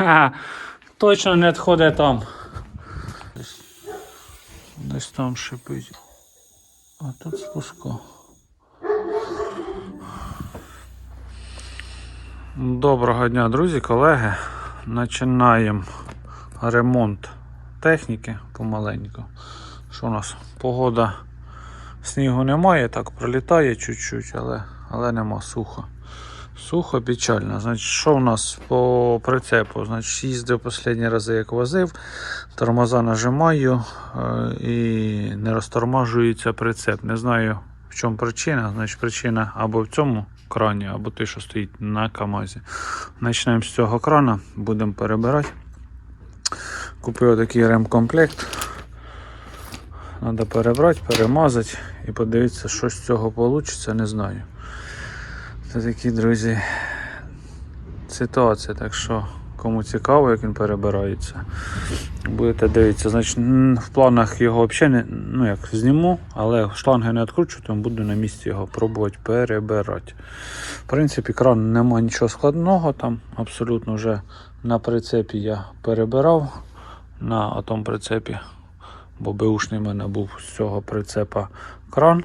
Точно не відходить там. Десь, десь там шипить. А тут спуска. Доброго дня, друзі, колеги. Починаємо ремонт техніки помаленьку. Що у нас? Погода снігу немає, так пролітає чуть-чуть, але, але нема сухо. Сухо, печально. Значить, що у нас по прицепу? Значить, їздив останні рази, як возив, тормоза нажимаю е, і не розтормажується прицеп. Не знаю, в чому причина. Значить, причина або в цьому крані, або той, що стоїть на КАМАЗі. Почнемо з цього крана, будемо перебирати. Купив такий ремкомплект. Треба перебрати, перемазати і подивитися, що з цього вийде, не знаю. Це такі, друзі, ситуація, так що кому цікаво, як він перебирається. Будете дивитися, значить в планах його взагалі не, ну як зніму, але шланги не відкручу, тому буду на місці його пробувати перебирати. В принципі, кран нема нічого складного, там абсолютно вже на прицепі я перебирав на тому прицепі, бо беушний в мене був з цього прицепа кран.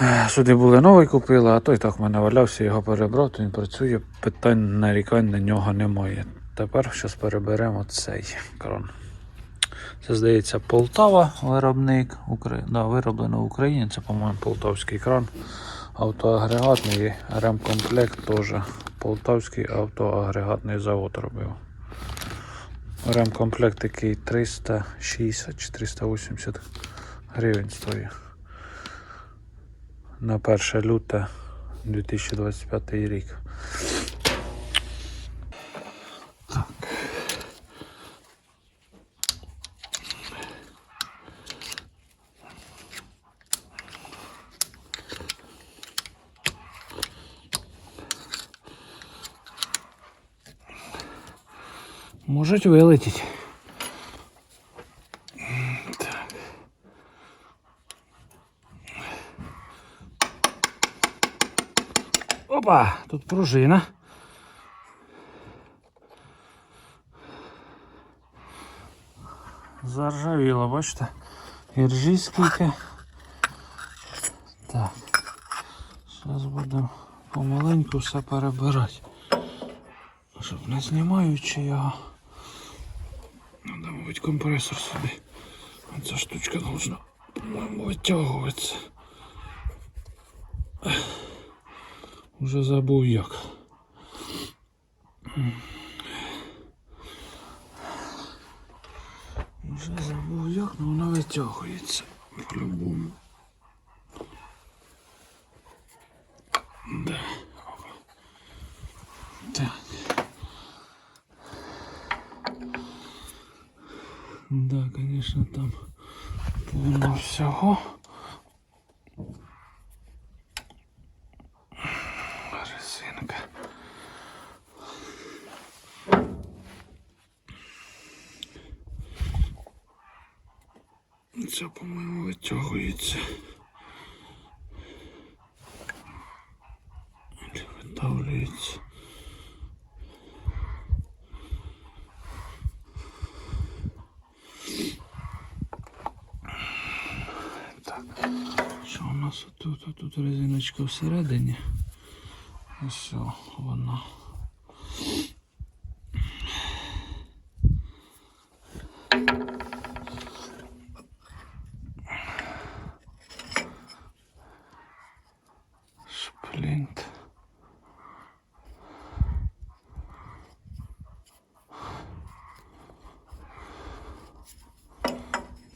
Е, Сюди були новий купили, а той так в мене валявся, його перебрав, то він працює, питань нарікань на нього немає. Тепер зараз переберемо цей кран. Це здається Полтава виробник, Укра... да, вироблено в Україні. Це, по-моєму, полтавський кран. Автоагрегатний ремкомплект теж Полтавський автоагрегатний завод робив. Ремкомплект такий 360 чи 380 гривень стоїть на 1 люте 2025 рік. Так. Можуть вилетіти. Опа, тут пружина. Заржавіло, бачите? Іржі скільки. Так. Зараз будемо помаленьку все перебирати. Щоб не знімаючи його. Надо, мабуть, компресор собі. Ця штучка должна, по-моєму, витягуватися. Уже забув як. Уже забув як, але вона витягується по-любому. Да. Опа. Так. Да, конечно, там повно всього. Резинка. Це, по-моєму, витягується. Чи Видавлюється. Так, що у нас тут? Тут резиночка всередині. Ось вона. Сплінт.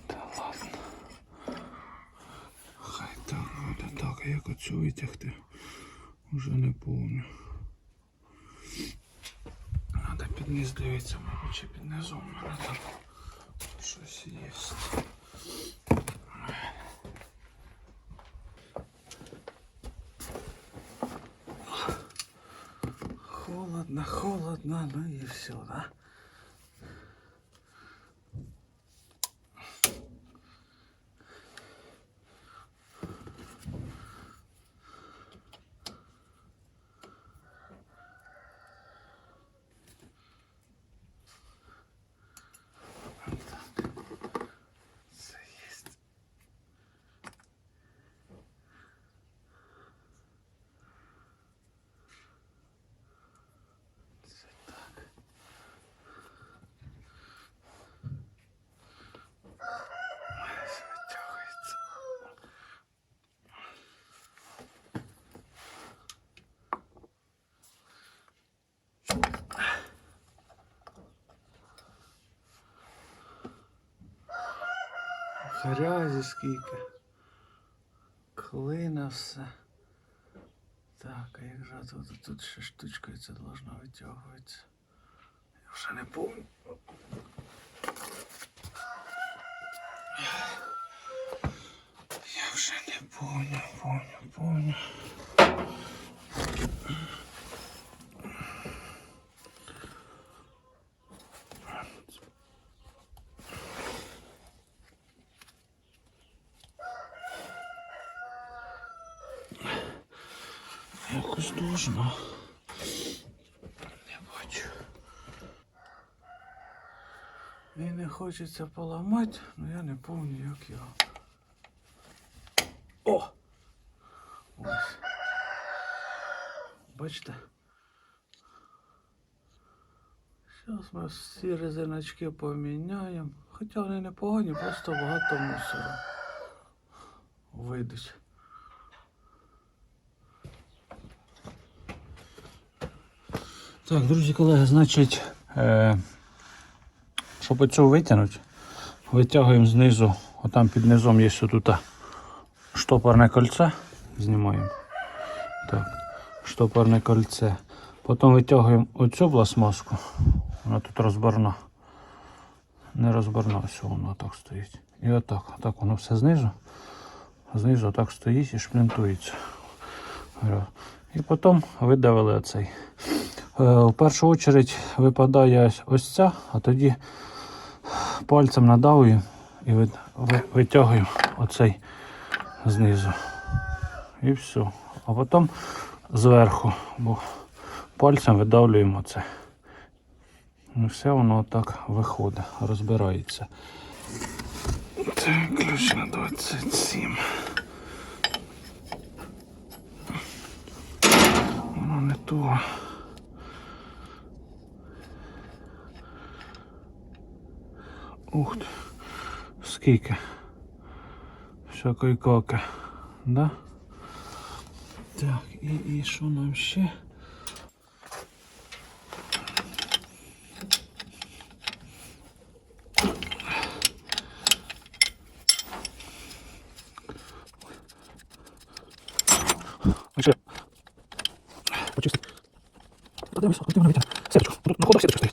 Та ладно. Хай так буде так, як оцю витягти, вже не помню. Надо під низ дивитися, мабуть, чи під низом в мене там щось є. Холодно, холодно, ну и все, да? Грязі скільки. Клина все. Так, а як же тут, тут ще штучкою це должно витягуватися. Я вже не помню. Я вже не помню, помню, помню. Якось. Не бачу. Мені не хочеться поламати, але я не пам'ятаю, як його. О! Ось. Бачите? Зараз ми всі резиночки поміняємо. Хоча вони не погані, просто багато мусору. Вийдуть. Так, друзі, колеги, значить, е, щоб оцю витягнути, витягуємо знизу, отам під низом є тут штопорне кольце. Знімаємо. Так, штопорне кольце. Потім витягуємо оцю пластмаску. Вона тут розборна. Не розборна, все воно так стоїть. І отак. Отак воно все знизу. Знизу отак стоїть і шплінтується. І потім видавили оцей. Е, В першу чергу випадає ось ця, а тоді пальцем надавлюємо і ви- ви- оцей знизу. І все. А потім зверху, бо пальцем видавлюємо це. І все воно отак виходить, розбирається. Так, ключ на 27. Воно не то. Ух ти. Скільки. Каки. Да? Так, і, і що нам ще? Ще. Почисти. Подивимося, витягне. Сеточку. Тут на ходах сеточка стоїть.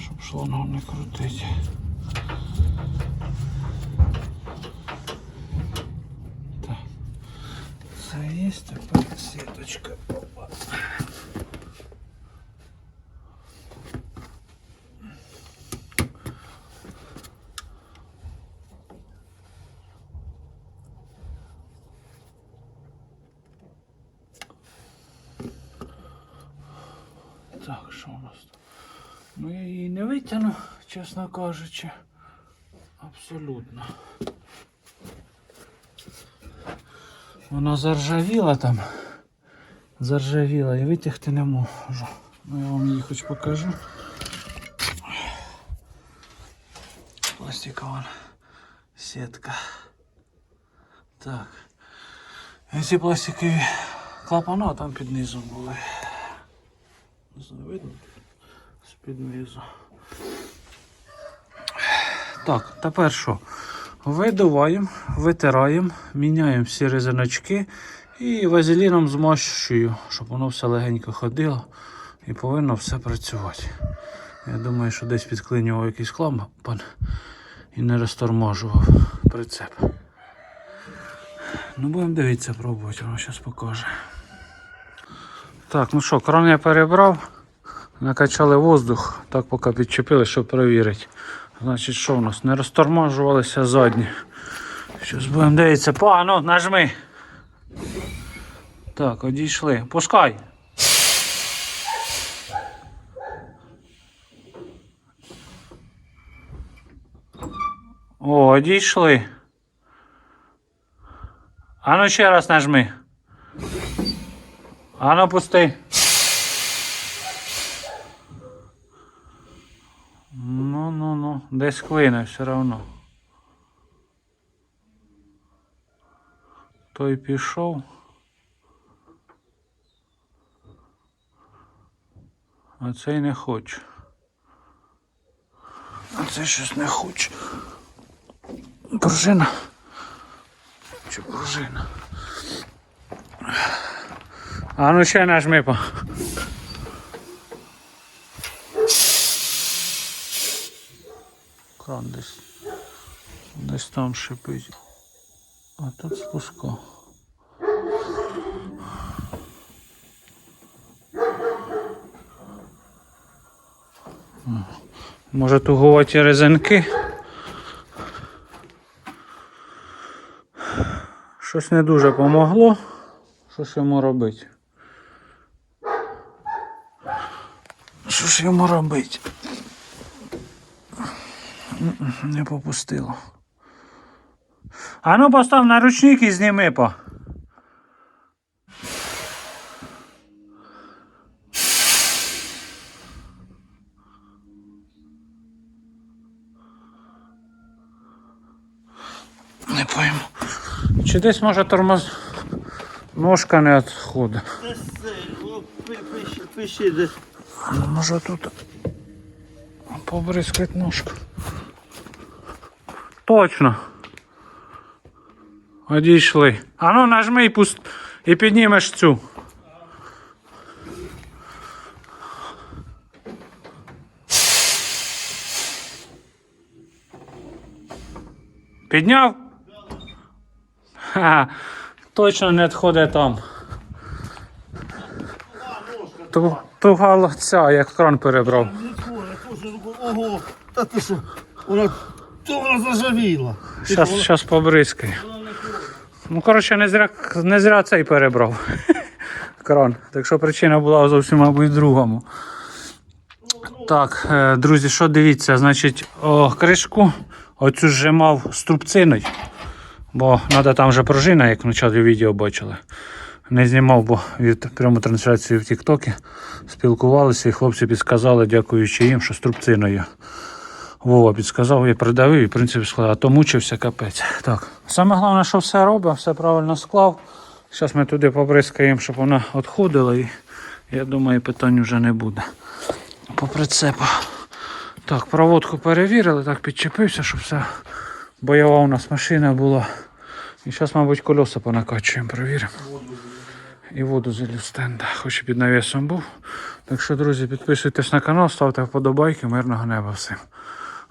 Щоб шлангом не крутити. Так. Це є тепер сіточка. Так, що у нас тут? Ну я її не витягну, чесно кажучи. Абсолютно. Вона заржавіла там. Заржавіла і витягти не можу. Ну я вам її хоч покажу. Пластикова сітка. Так. Ці пластикові клапана там під низом були. Не знаю, видно? З-під низу. Так, тепер що? Видуваємо, витираємо, міняємо всі резиночки і вазеліном змащую, щоб воно все легенько ходило і повинно все працювати. Я думаю, що десь підклинював якийсь клапан і не розтормажував прицеп. Ну, будемо дивитися, пробувати, воно зараз покаже. Так, ну що, кран я перебрав, накачали воздух, так поки підчепили, щоб перевірити. Значить, що у нас? Не розтормажувалися задні. Щось будемо дивитися. Па, ну, нажми. Так, одійшли. Пускай. О, одійшли. А ну ще раз нажми. А ну пусти. Десь клине все одно. Той пішов. А цей не хоче. А цей щось не хоче. Пружина. Чи пружина? А ну ще нажми по. Кран десь. Десь там шипить. А тут спуска. Може тугувати резинки? Щось не дуже помогло. Що ж йому робити? Що ж йому робити? Не попустило. А ну постав на ручник і зніми по. Не пойму. Чи десь може тормоз... Ножка не відходить. Пиши, десь. Може тут побризкать ножку. Точно. Одійшли. А ну нажми і пуст... і піднімеш цю. Підняв? Ха, точно не відходить там. Ту, туга ця, як кран перебрав. Ого, та ти що? То вона зажавіла. Ти Щас, щас побризкай. Ну, коротше, не зря, не зря цей перебрав. Кран. Так що причина була зовсім, мабуть, в другому. Так, е, друзі, що дивіться, значить, о, кришку оцю зжимав струбциною. Бо треба там вже пружина, як почали відео бачили. Не знімав, бо від пряму трансляцію в Тіктокі спілкувалися і хлопці підказали, дякуючи їм, що струбциною. Вова підказав, я придавив і в принципі склав, а то мучився капець. Так. Саме головне, що все робить, все правильно склав. Зараз ми туди побризкаємо, щоб вона відходила і я думаю, питань вже не буде. По прицепу. Так, проводку перевірили, так підчепився, щоб все бойова у нас машина була. І зараз, мабуть, колеса понакачуємо, перевіримо. І воду залю стенда, хоч і під навісом був. Так що, друзі, підписуйтесь на канал, ставте вподобайки, мирного неба всім.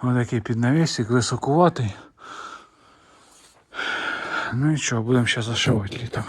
Ось такий піднавісик, високуватий. Ну і що, будемо ще зашивати літом.